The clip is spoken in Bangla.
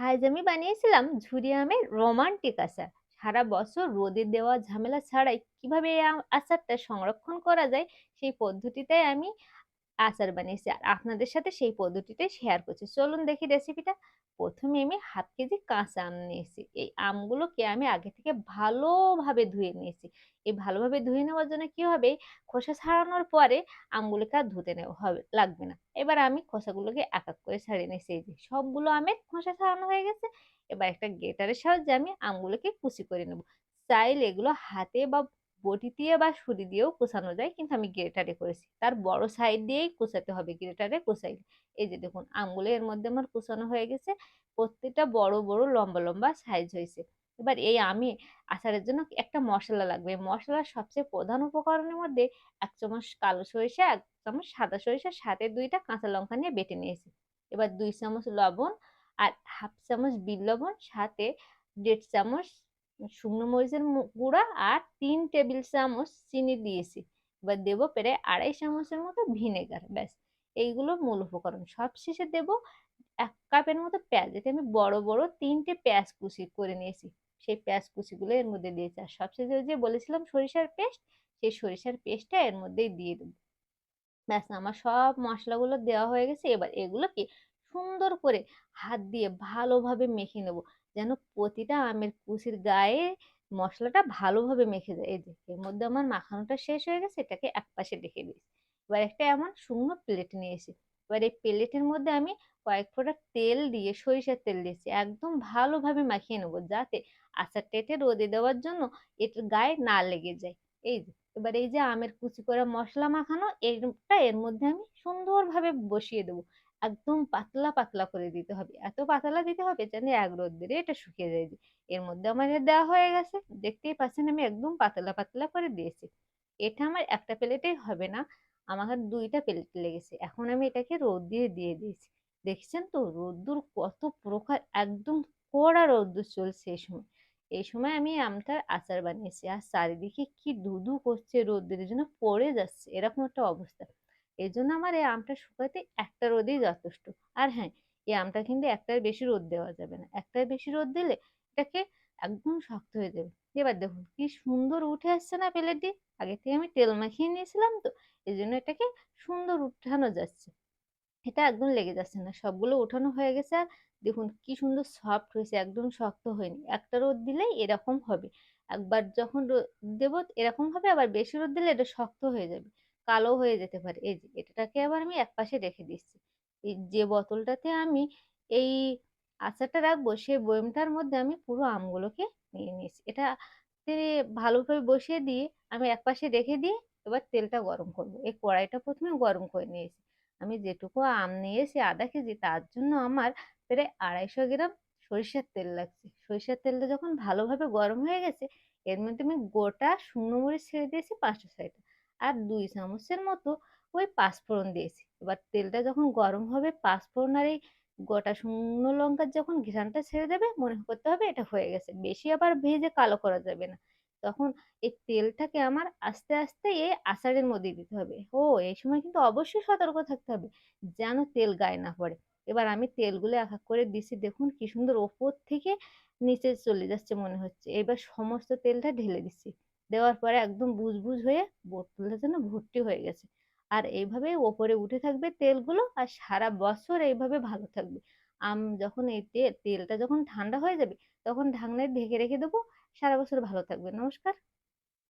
আজ আমি বানিয়েছিলাম ঝুরি আমের রোমান্টিক আচার। সারা বছর রোদে দেওয়া ঝামেলা ছাড়াই কীভাবে আচারটা সংরক্ষণ করা যায় সেই পদ্ধতিটাই আমি আচার বানিয়েছি। আর আপনাদের সাথে সেই পদ্ধতিটাই শেয়ার করছি। চলুন দেখি রেসিপিটা প্রথমে আমি হাফ কেজি কাঁচা আম নিয়েছি। এই আমগুলোকে আমি আগে থেকে ভালোভাবে ধুয়ে নিয়েছি। এই ভালোভাবে ধুয়ে নেওয়ার জন্য কি হবে? খোসা ছাড়ানোর পরে আমগুলোকে আর ধুতে নেওয়া হবে, লাগবে না। এবার আমি খোসাগুলোকে এক এক করে ছাড়িয়ে নিয়েছি। এই যে সবগুলো আমের খোসা ছাড়ানো হয়ে গেছে। এবার একটা গেটারের সাহায্যে আমি আমগুলোকে কুচি করে নেব। চাইলে এগুলো হাতে বা বটি দিয়ে বা ছুরি দিয়েও কুচানো যায়, কিন্তু আমি গ্রেটারে করেছি। তার বড় সাইড দিয়েই কুচাতে হবে, গ্রেটারে কুচাইলে এই যে দেখুন, আঙ্গুলে এর মধ্যে আমার কুচানো হয়ে গেছে, প্রত্যেকটা বড় বড়, লম্বা লম্বা সাইজ হয়েছে। এবার এই আমি আচারের জন্য একটা মশলা লাগবে। মশলার সবচেয়ে প্রধান উপকরণের মধ্যে এক চামচ কালো সরিষা, এক চামচ সাদা সরিষা সাথে দুইটা কাঁচা লঙ্কা নিয়ে বেটে নিয়েছি। এবার দুই চামচ লবণ আর হাফ চামচ বিট লবণ, সাথে দেড় চামচ শুকনো মরিচের গুঁড়া আর তিন টেবিল চামচ চিনি দিয়েছি। এবার দেবো প্রায় আড়াই চামচের মতো ভিনেগার, ব্যাস। এইগুলো মূল উপকরণ। সব শেষে দেবো এক কাপের মতো পেঁয়াজ। এতে আমি বড় বড় তিনটে পেঁয়াজ কুচি করে নিয়েছি। সেই পেঁয়াজ কুচিগুলো এর মধ্যে দিয়েছি। আর সবশেষে যে বলেছিলাম সরিষার পেস্ট, সেই সরিষার পেস্টটা এর মধ্যেই দিয়ে দেবো। ব্যাস, আমার সব মশলাগুলো দেওয়া হয়ে গেছে। এবার এগুলোকে সুন্দর করে হাত দিয়ে ভালোভাবে মেখে নেব। যেন প্রতিটা আমের কুচির গায়ে মশলাটা ভালোভাবে মেখে যায় এই যে, এর মধ্যে আমার মাখানোটা শেষ হয়ে গেছে, এটাকে এক পাশে রেখে দিয়েছি। এবার একটা এমন শুকনো প্লেট নিয়েছি এবার এই প্লেটের মধ্যে আমি কয়েক ফোঁটা তেল দিয়ে সরিষার তেল দিয়েছি। একদম ভালোভাবে মাখিয়ে নেব যাতে আচারটা টেটে রোদে দেওয়ার জন্য এটার গায়ে না লেগে যায়। এই যে, এবার এই যে আমের কুচি করা মশলা মাখানো এইটা এর মধ্যে আমি সুন্দরভাবে বসিয়ে দেবো। একদম পাতলা পাতলা করে দিতে হবে। এত পাতলা দিতে হবে যেন এক রোদ্দুরে এটা শুকিয়ে যায়। এর মধ্যে আমার দেওয়া হয়ে গেছে। দেখতেই পাচ্ছেন আমি একদম পাতলা পাতলা করে দিয়েছি। এটা আমার একটা প্লেটেই হবে না, আমার দুইটা প্লেট লেগেছে। এখন আমি এটাকে রোদ দিয়ে দিয়ে দিয়েছি। দেখছেন তো? রোদ্দুর কত প্রকার একদম কড়া রোদ্দুর চলছে এই সময়। এই সময় আমি আমটার আচার বানিয়েছি। আর চারিদিকে কি ধুধু করছে রোদ্রের জন্য পড়ে যাচ্ছে। এরকম একটা অবস্থা। এই জন্য আমার এই আমটা শুকাতে একটা রোদেই যথেষ্ট। আর হ্যাঁ এই আমটা কিন্তু একটার বেশি রোদ দেওয়া যাবে না। একটার বেশি রোদ দিলে এটাকে একদম শক্ত হয়ে যাবে। এবার দেখুন কি সুন্দর উঠে আসছে না প্লেটটি আগে থেকে আমি তেল মাখিয়ে নিয়েছিলাম তো এই জন্য এটাকে সুন্দর উঠানো যাচ্ছে। এটা একদম লেগে যাচ্ছে না, সবগুলো উঠানো হয়ে গেছে আর দেখুন কি সুন্দর সফট হয়েছে, একদম শক্ত হয়নি। একটা রোদ দিলেই এরকম হবে। একবার যখন রোদ দেবো এরকম হবে, আবার বেশি রোদ দিলে এটা শক্ত হয়ে যাবে। কালো হয়ে যেতে পারে। এই যে, এটাকে আবার আমি এক পাশে রেখে দিচ্ছি। এই যে বোতলটাতে আমি এই আচারটা রাখব, সেই বয়মটার মধ্যে আমি পুরো আমগুলোকে নিয়ে নিয়েছি। এটা ভালোভাবে বসিয়ে দিয়ে আমি এক পাশে রেখে দিয়ে এবার তেলটা গরম করব। এই কড়াইটা প্রথমে গরম করে নিয়েছি। আমি যেটুকু আম নিয়েছি, আধা কেজি, তার জন্য আমার প্রায় আড়াইশো গ্রাম সরিষার তেল লাগছে। সরিষার তেলটা যখন ভালোভাবে গরম হয়ে গেছে, এর মধ্যে আমি গোটা শুকনো মরিচ ছেড়ে দিয়েছি, পাঁচশো ছয়টা আর দুই চামচের মতো ওই পাঁচফোড়ন দিয়েছি। এবার তেলটা যখন গরম হবে, পাঁচফোড়ন আর এই গোটা শুকনো লঙ্কার যখন ঘ্রাণটা ছেড়ে দেবে, মনে করতে হবে এটা হয়ে গেছে। বেশি আবার ভেজে কালো করা যাবে না। তখন এই তেলটাকে আমার আস্তে আস্তে এই আচারের মধ্যে দিতে হবে। ও, এই সময় কিন্তু অবশ্যই সতর্ক থাকতে হবে, যেন তেল গায়ে না পড়ে। এবার আমি তেলগুলো এক এক করে দিছি, দেখুন কি সুন্দর ওপর থেকে নিচে চলে যাচ্ছে মনে হচ্ছে। এবার সমস্ত তেলটা ঢেলে দিচ্ছি দেওয়ার পরে একদম বুজবুজ হয়ে বোতলটা যেন ভর্তি হয়ে গেছে। আর এইভাবে ওপরে উঠে থাকবে তেলগুলো আর সারা বছর এইভাবে ভালো থাকবে। আম যখন এই তেলটা যখন ঠান্ডা হয়ে যাবে, তখন ঢাকনায় ঢেকে রেখে দেবো, সারা বছর ভালো থাকবে। নমস্কার।